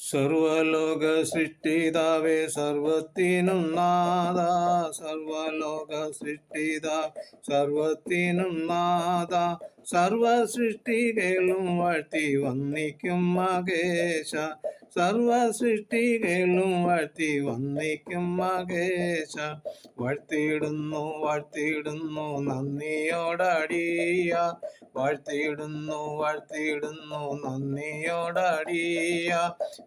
സർവലോക സൃഷ്ടിതാവേ സർവത്തിനും നാദ സർവലോക സൃഷ്ടിത സർവത്തിനും നാദ സർവ സൃഷ്ടികളും വാഴ്ത്തി വന്നിക്കും മകേശ സർവ വാഴ്ത്തി വന്നിക്കും മകേശ വാഴ്ത്തിയിടുന്നു വാഴ്ത്തിയിടുന്നു നന്ദിയോടടിയ. വാഴ്ത്തിയിടുന്നു വാഴ്ത്തിയിടുന്നു നന്ദിയോടടിയ.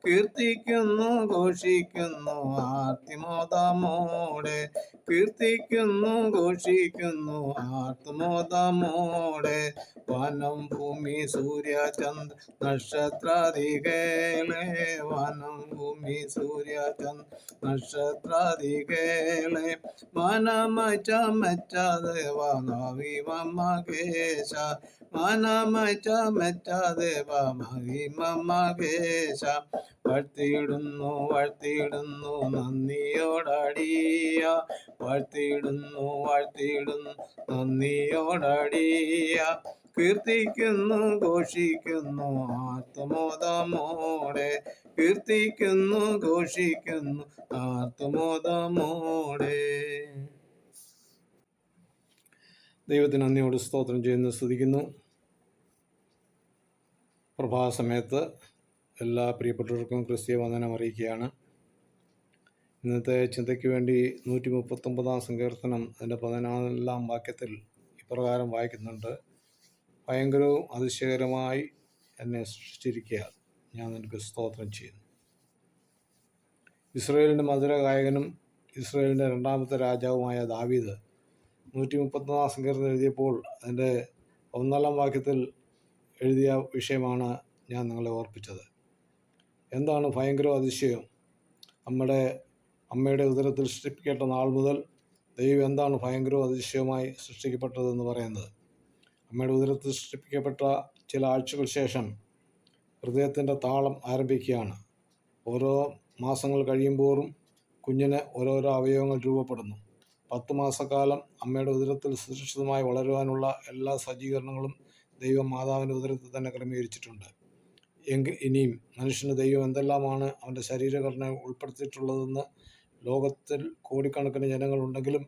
കീർത്തിക്കുന്നു ഘോഷിക്കുന്നു ആർത്തിമോദമോടെ. കീർത്തിക്കുന്നു ഘോഷിക്കുന്നു ആത്മോദമോടെ വനം ഭൂമി സൂര്യ ചന്ദ്ര നക്ഷത്രാദികളെ വനം ഭൂമി സൂര്യ ചന്ദ്ര നക്ഷത്രാദികളെ മനമച്ച മെച്ച ദേവ നവിമ മകേശ മനമച്ച മെച്ച ദേവ മഹിമ മകേശ വാഴ്ത്തിയിടുന്നു വാഴ്ത്തിയിടുന്നു നന്ദിയോടടിയ. വാഴ്ത്തിയിടുന്നു വാഴ്ത്തിയിടുന്നു നന്ദിയോടടിയ. കീർത്തിക്കുന്നു ഘോഷിക്കുന്നു ആത്മോദമോടെ കീർത്തിക്കുന്നു ഘോഷിക്കുന്നു ആത്മോദമോടെ ദൈവത്തിന് നന്ദിയോട് സ്തോത്രം ചെയ്യുന്നു സ്തുതിക്കുന്നു. പ്രഭാതസമയത്ത് എല്ലാ പ്രിയപ്പെട്ടവർക്കും ക്രിസ്തീയ വന്ദനം അറിയിക്കുകയാണ്. ഇന്നത്തെ ചിന്തയ്ക്ക് വേണ്ടി നൂറ്റി മുപ്പത്തൊമ്പതാം സങ്കീർത്തനം അതിന്റെ പതിനാലാം വാക്യത്തിൽ ഇപ്രകാരം വായിക്കുന്നുണ്ട്. ഭയങ്കരവും അതിശയകരമായി എന്നെ സൃഷ്ടിച്ചിരിക്കുക. ഞാൻ നിനക്ക് സ്തോത്രം ചെയ്യുന്നു. ഇസ്രയേലിന്റെ മധുര ഗായകനും ഇസ്രയേലിന്റെ രണ്ടാമത്തെ രാജാവുമായ ദാവീദ് നൂറ്റി മുപ്പത്തൊന്നാം സങ്കീർത്തനം എഴുതിയപ്പോൾ അതിന്റെ ഒന്നാലാം വാക്യത്തിൽ എഴുതിയ വിഷയമാണ് ഞാൻ നിങ്ങളെ ഓർപ്പിച്ചത്. എന്താണ് ഭയങ്കര അതിശയം? നമ്മുടെ അമ്മയുടെ ഉദരത്തിൽ സൃഷ്ടിക്കപ്പെട്ട നാൾ മുതൽ ദൈവം എന്താണ് ഭയങ്കരവും അതിശയവുമായി സൃഷ്ടിക്കപ്പെട്ടതെന്ന് പറയുന്നത്? അമ്മയുടെ ഉദരത്തിൽ സൃഷ്ടിപ്പിക്കപ്പെട്ട ചില ആഴ്ചകൾ ശേഷം ഹൃദയത്തിന്റെ താളം ആരംഭിക്കുകയാണ്. ഓരോ മാസങ്ങൾ കഴിയുമ്പോഴും കുഞ്ഞിന് ഓരോരോ അവയവങ്ങൾ രൂപപ്പെടുന്നു. പത്ത് മാസക്കാലം അമ്മയുടെ ഉദരത്തിൽ സുരക്ഷിതമായി വളരുവാനുള്ള എല്ലാ സജ്ജീകരണങ്ങളും ദൈവം മാതാവിന്റെ ഉദരത്തിൽ തന്നെ ക്രമീകരിച്ചിട്ടുണ്ട്. എങ്കിൽ ഇനിയും മനുഷ്യന് ദൈവം എന്തെല്ലാമാണ് അവന്റെ ശരീരഘടന ഉൾപ്പെടുത്തിയിട്ടുള്ളതെന്ന് ലോകത്തിൽ കോടിക്കണക്കിന് ജനങ്ങളുണ്ടെങ്കിലും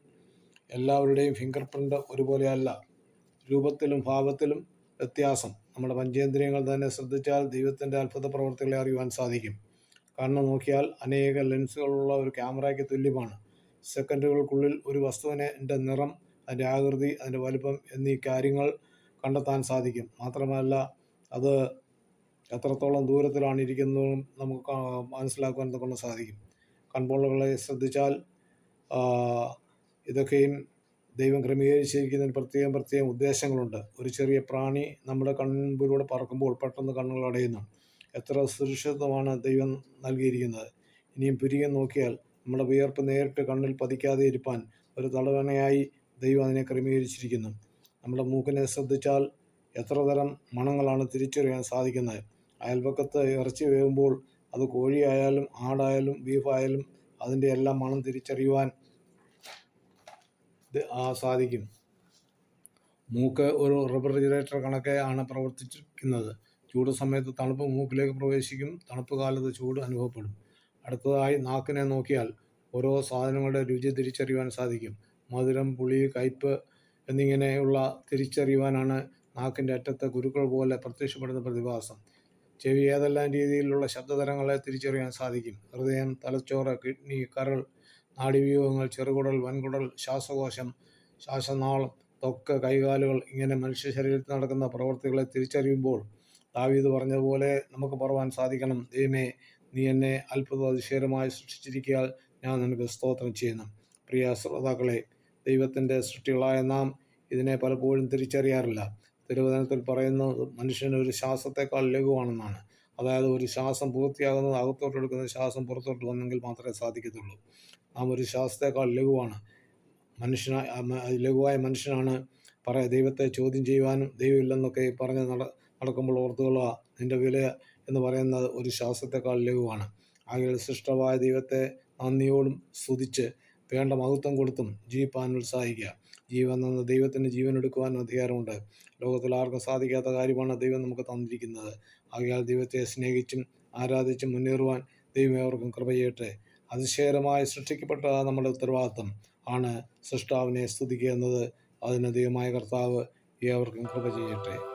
എല്ലാവരുടെയും ഫിംഗർ പ്രിന്റ് ഒരുപോലെയല്ല. രൂപത്തിലും ഭാവത്തിലും വ്യത്യാസം. നമ്മുടെ പഞ്ചേന്ദ്രിയങ്ങൾ തന്നെ ശ്രദ്ധിച്ചാൽ ദൈവത്തിന്റെ അത്ഭുത പ്രവർത്തികളെ അറിയുവാൻ സാധിക്കും. കണ്ണ് നോക്കിയാൽ അനേക ലെൻസുകളുള്ള ഒരു ക്യാമറയ്ക്ക് തുല്യമാണ്. സെക്കൻഡുകൾക്കുള്ളിൽ ഒരു വസ്തുവിനെ എന്റെ നിറം അതിന്റെ ആകൃതി അതിന്റെ വലുപ്പം എന്നീ കാര്യങ്ങൾ കണ്ടെത്താൻ സാധിക്കും. മാത്രമല്ല അത് എത്രത്തോളം ദൂരത്തിലാണ് ഇരിക്കുന്നതും നമുക്ക് മനസ്സിലാക്കുവാൻ കൊണ്ട് സാധിക്കും. കൺപോളുകളെ ശ്രദ്ധിച്ചാൽ ഇതൊക്കെയും ദൈവം ക്രമീകരിച്ചിരിക്കുന്നതിന് പ്രത്യേകം പ്രത്യേകം ഉദ്ദേശങ്ങളുണ്ട്. ഒരു ചെറിയ പ്രാണി നമ്മുടെ കൺമുമ്പിലൂടെ പറക്കുമ്പോൾ പെട്ടെന്ന് കണ്ണുകൾ അടയുന്നു. എത്ര സുരക്ഷിതമാണ് ദൈവം നൽകിയിരിക്കുന്നത്. ഇനിയും പിരികെ നോക്കിയാൽ നമ്മുടെ വിയർപ്പ് നേരിട്ട് കണ്ണിൽ പതിക്കാതെ ഇരിപ്പാൻ ഒരു തടവണയായി ദൈവം അതിനെ ക്രമീകരിച്ചിരിക്കുന്നു. നമ്മുടെ മൂക്കിനെ ശ്രദ്ധിച്ചാൽ എത്ര തരം മണങ്ങളാണ് തിരിച്ചറിയാൻ സാധിക്കുന്നത്. അയൽപക്കത്ത് ഇറച്ചി വേകുമ്പോൾ അത് കോഴിയായാലും ആടായാലും ബീഫായാലും അതിന്റെ എല്ലാം മണം തിരിച്ചറിയുവാൻ സാധിക്കും. മൂക്ക് ഒരു റെഫ്രിജറേറ്റർ കണക്കെ ആണ് പ്രവർത്തിച്ചിരിക്കുന്നത്. ചൂട് സമയത്ത് തണുപ്പ് മൂക്കിലേക്ക് പ്രവേശിക്കും. തണുപ്പ് കാലത്ത് ചൂട് അനുഭവപ്പെടും. അടുത്തതായി നാക്കിനെ നോക്കിയാൽ ഓരോ സാധനങ്ങളുടെ രുചി തിരിച്ചറിയുവാൻ സാധിക്കും. മധുരം പുളി കയ്പ് എന്നിങ്ങനെയുള്ള തിരിച്ചറിയുവാനാണ് നാക്കിന്റെ അറ്റത്തെ ഗുരുക്കൾ പോലെ പ്രത്യക്ഷപ്പെടുന്ന പ്രതിഭാസം. ചെവി ഏതെല്ലാം രീതിയിലുള്ള ശബ്ദതരങ്ങളെ തിരിച്ചറിയാൻ സാധിക്കും? ഹൃദയം തലച്ചോറ് കിഡ്നി കരൾ നാഡീവ്യൂഹങ്ങൾ ചെറുകുടൽ വൻകുടൽ ശ്വാസകോശം ശ്വാസനാളം തൊക്ക് കൈകാലുകൾ ഇങ്ങനെ മനുഷ്യ ശരീരത്തിൽ നടക്കുന്ന പ്രവർത്തികളെ തിരിച്ചറിയുമ്പോൾ ദാവീദ് പറഞ്ഞതുപോലെ നമുക്ക് പറവാൻ സാധിക്കണം. ദൈവമേ നീ എന്നെ അത്ഭുത അതിശയമായി സൃഷ്ടിച്ചിരിക്കാൻ ഞാൻ നിനക്ക് സ്തോത്രം ചെയ്യുന്നു. പ്രിയ ശ്രോതാക്കളെ ദൈവത്തിന്റെ സൃഷ്ടികളായ നാം ഇതിനെ പലപ്പോഴും തിരിച്ചറിയാറില്ല. തിരുവചനത്തിൽ പറയുന്നത് മനുഷ്യന് ഒരു ശ്വാസത്തെക്കാൾ ലഘുവാണെന്നാണ്. അതായത് ഒരു ശ്വാസം പൂർത്തിയാകുന്നത് അകത്തോട്ട് എടുക്കുന്ന ശ്വാസം പുറത്തോട്ട് വന്നെങ്കിൽ മാത്രമേ സാധിക്കത്തുള്ളൂ. നാം ഒരു ശ്വാസത്തെക്കാൾ ലഘുവാണ്. മനുഷ്യന ലഘുവായ മനുഷ്യനാണ് പറ ദൈവത്തെ ചോദ്യം ചെയ്യുവാനും ദൈവമില്ലെന്നൊക്കെ പറഞ്ഞ് നട നടക്കുമ്പോൾ ഓർത്തുകൊള്ളുക നിന്റെ വില എന്ന് പറയുന്നത് ഒരു ശ്വാസത്തെക്കാൾ ലഘുവാണ്. ആകെ സൃഷ്ടമായ ദൈവത്തെ നന്ദിയോടും സ്തുതിച്ച് വേണ്ട മഹത്വം കൊടുത്തും ജീവിപ്പാൻ ഉത്സാഹിക്കുക. ജീവൻ എന്ന ദൈവത്തിന് ജീവൻ എടുക്കുവാൻ അധികാരമുണ്ട്. ലോകത്തിൽ ആർക്കും സാധിക്കാത്ത കാര്യമാണ് ദൈവം നമുക്ക് തന്നിരിക്കുന്നത്. ആകയാൽ ദൈവത്തെ സ്നേഹിച്ചും ആരാധിച്ചും മുന്നേറുവാൻ ദൈവം ഏവർക്കും കൃപ അതിശയകരമായി സൃഷ്ടിക്കപ്പെട്ട നമ്മുടെ ഉത്തരവാദിത്തം ആണ് സൃഷ്ടാവിനെ സ്തുതിക്കുക എന്നത്. അതിന് ദൈവമായ കർത്താവ് ഏവർക്കും കൃപ ചെയ്യട്ടെ.